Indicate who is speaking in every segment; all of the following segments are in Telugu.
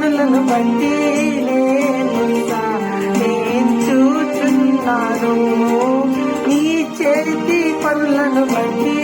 Speaker 1: కనులను పనులను బట్టి నేను చూచున్నాను. నీ చేతి పనులను బట్టి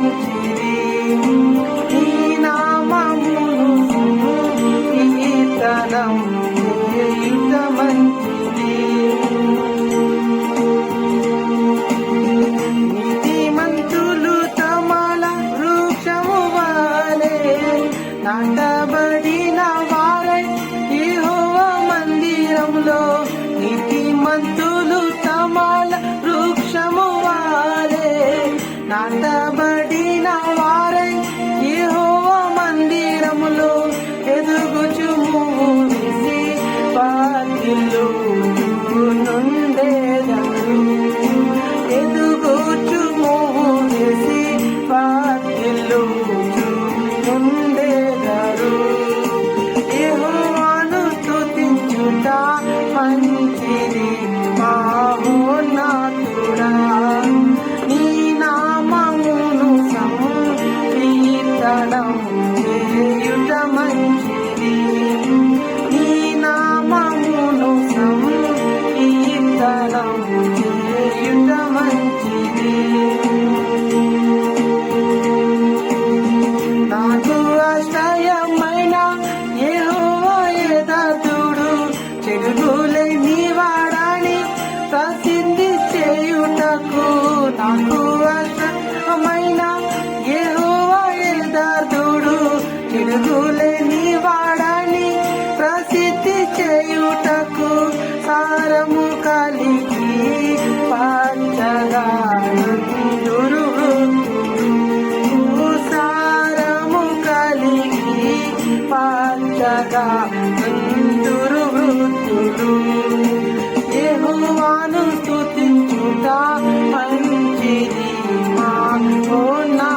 Speaker 1: చేయుట తండ్రి మహోన్నతుడా నీ నామమును సంకీర్తనం చేయుట మంచిది. నీ నామమును సంకీర్తనం చేయుట మంచిది. అందరు వృత్తులు. యెహోవాను స్తుతించుట మంచిది మా ఓ నా